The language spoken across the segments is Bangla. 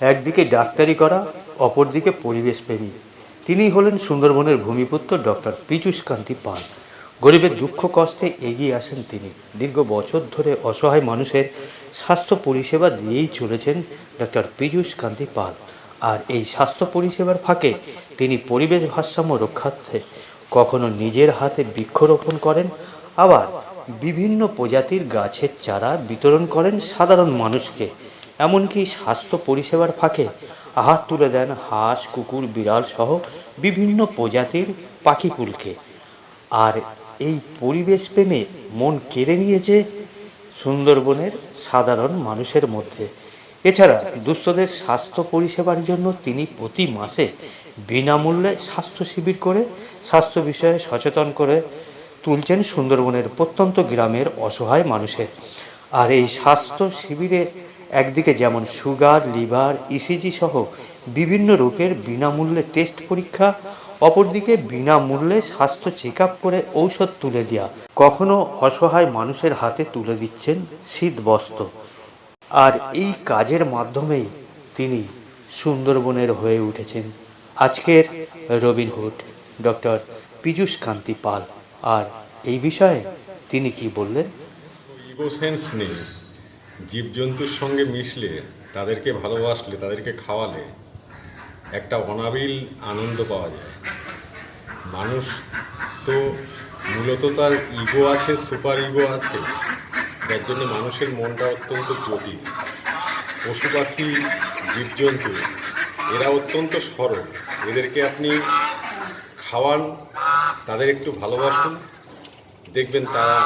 একদিকে ডাক্তারি করা, অপরদিকে পরিবেশ প্রেমী তিনি হলেন সুন্দরবনের ভূমিপুত্র ডক্টর পীযূষ কান্তি পাল। গরিবের দুঃখ কষ্টে এগিয়ে আসেন তিনি। দীর্ঘ বছর ধরে অসহায় মানুষের স্বাস্থ্য পরিষেবা দিয়েই চলেছেন ডক্টর পীযূষ কান্তি পাল। আর এই স্বাস্থ্য পরিষেবার ফাঁকে তিনি পরিবেশ ভারসাম্য রক্ষার্থে কখনো নিজের হাতে বৃক্ষরোপণ করেন, আবার বিভিন্ন প্রজাতির গাছের চারা বিতরণ করেন সাধারণ মানুষকে। এমনকি স্বাস্থ্য পরিষেবার ফাঁকে আহাত তুলে দেন হাঁস, কুকুর, বিড়াল সহ বিভিন্ন প্রজাতির পাখিকুলকে। আর এই পরিবেশ প্রেমে মন কেড়ে নিয়েছে সুন্দরবনের সাধারণ মানুষের মধ্যে। এছাড়া দুস্থদের স্বাস্থ্য পরিষেবার জন্য তিনি প্রতি মাসে বিনামূল্যে স্বাস্থ্য শিবির করে স্বাস্থ্য বিষয়ে সচেতন করে তুলছেন সুন্দরবনের প্রত্যন্ত গ্রামের অসহায় মানুষের। আর এই স্বাস্থ্য শিবিরে একদিকে যেমন সুগার, লিভার ইসিজি সহ বিভিন্ন রোগের বিনামূল্যে টেস্ট পরীক্ষা, অপরদিকে বিনামূল্যে স্বাস্থ্য চেক করে ঔষধ তুলে দেওয়া কখনো অসহায় মানুষের হাতে তুলে দিচ্ছেন শীত বস্ত্র। আর এই কাজের মাধ্যমেই তিনি সুন্দরবনের হয়ে উঠেছেন। আজকের Robin Hood doctor Piyush Kanti Pal. আর এই বিষয়ে তিনি কি বললেন? সেন্স নেই। জীবজন্তুর সঙ্গে মিশলে, তাদেরকে ভালোবাসলে, তাদেরকে খাওয়ালে, একটা অনাবিল আনন্দ পাওয়া যায়। মানুষ তো মূলত তার ইগো আছে, সুপার ইগো আছে, যার জন্য মানুষের মনটা অত্যন্ত জটিল। পশু পাখি, জীবজন্তু, এরা অত্যন্ত সরল। এদেরকে আপনি খাওয়ান, তাদের একটু ভালোবাসুন, দেখবেন তারা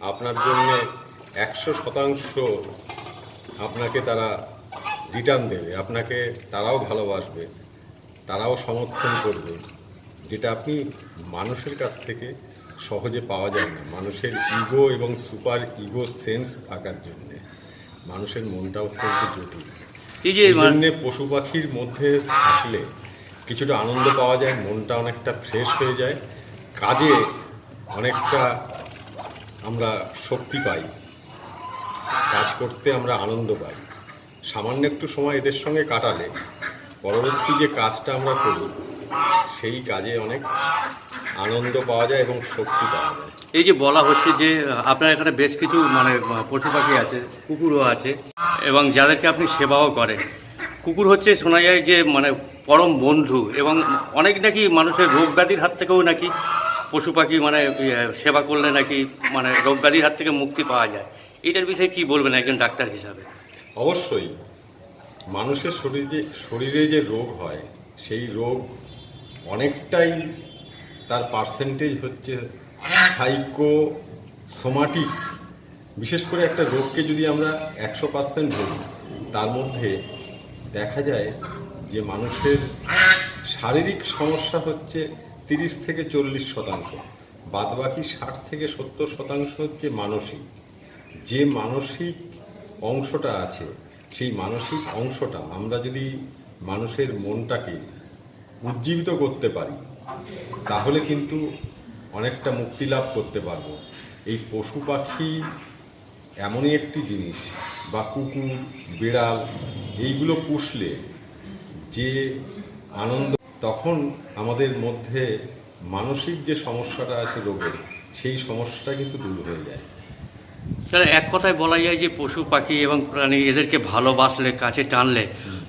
আপনার জন্য একশো শতাংশ আপনাকে তারা রিটার্ন দেবে আপনাকে তারাও ভালোবাসবে তারাও সমর্থন করবে যেটা আপনি মানুষের কাছ থেকে সহজে পাওয়া যায় না। মানুষের ইগো এবং সুপার ইগো সেন্স থাকার জন্যে মানুষের মনটা অত্যন্ত জটিল। এই যে এই জন্যে পশু পাখির মধ্যে থাকলে কিছুটা আনন্দ পাওয়া যায় মনটা অনেকটা ফ্রেশ হয়ে যায় কাজে অনেকটা আমরা শক্তি পাই। কাজ করতে আমরা আনন্দ পাই। সামান্য একটু সময় এদের সঙ্গে কাটালে পরবর্তী যে কাজটা আমরা করি সেই কাজে অনেক আনন্দ পাওয়া যায় এবং শক্তি পাওয়া যায়। এই যে বলা হচ্ছে যে আপনার এখানে বেশ কিছু মানে পশু পাখি আছে কুকুরও আছে এবং যাদেরকে আপনি সেবাও করেন। কুকুর হচ্ছে শোনা যায় যে মানে পরম বন্ধু এবং অনেক নাকি মানুষের রোগ ব্যাধির হাত থেকেও নাকি পশু পাখি মানে ইয়ে, সেবা করলে নাকি মানে রোগ ব্যাধির হাত থেকে মুক্তি পাওয়া যায়। এটার বিষয়ে কি বলবেন একজন ডাক্তার হিসাবে? অবশ্যই। মানুষের শরীরে শরীরে যে রোগ হয়, সেই রোগ অনেকটাই তার পার্সেন্টেজ হচ্ছে সাইকো সোমাটিক বিশেষ করে একটা রোগকে যদি আমরা একশো পার্সেন্ট ধরি তার মধ্যে দেখা যায় যে মানুষের শারীরিক সমস্যা হচ্ছে তিরিশ থেকে চল্লিশ শতাংশ, বাদবাকি ষাট থেকে সত্তর শতাংশ হচ্ছে মানসিক। যে মানসিক অংশটা আছে, সেই মানসিক অংশটা আমরা যদি মানুষের মনটাকে উজ্জীবিত করতে পারি, তাহলে কিন্তু অনেকটা মুক্তি লাভ করতে পারব। এই পশু পাখি এমনই একটি জিনিস বা কুকুর, বিড়াল, এইগুলো পুষলে যে আনন্দ, তখন আমাদের মধ্যে মানসিক যে সমস্যাটা আছে রোগের, সেই সমস্যাটা কিন্তু দূর হয়ে যায়। তাহলে এক কথায় বলা যায় যে পশু পাখি এবং প্রাণী এদেরকে ভালোবাসলে কাছে টানলে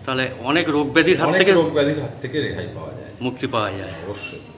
তাহলে অনেক রোগ ব্যাধির হাত থেকে রোগ ব্যাধির হাত থেকে রেহাই পাওয়া যায়। মুক্তি পাওয়া যায়। অবশ্যই।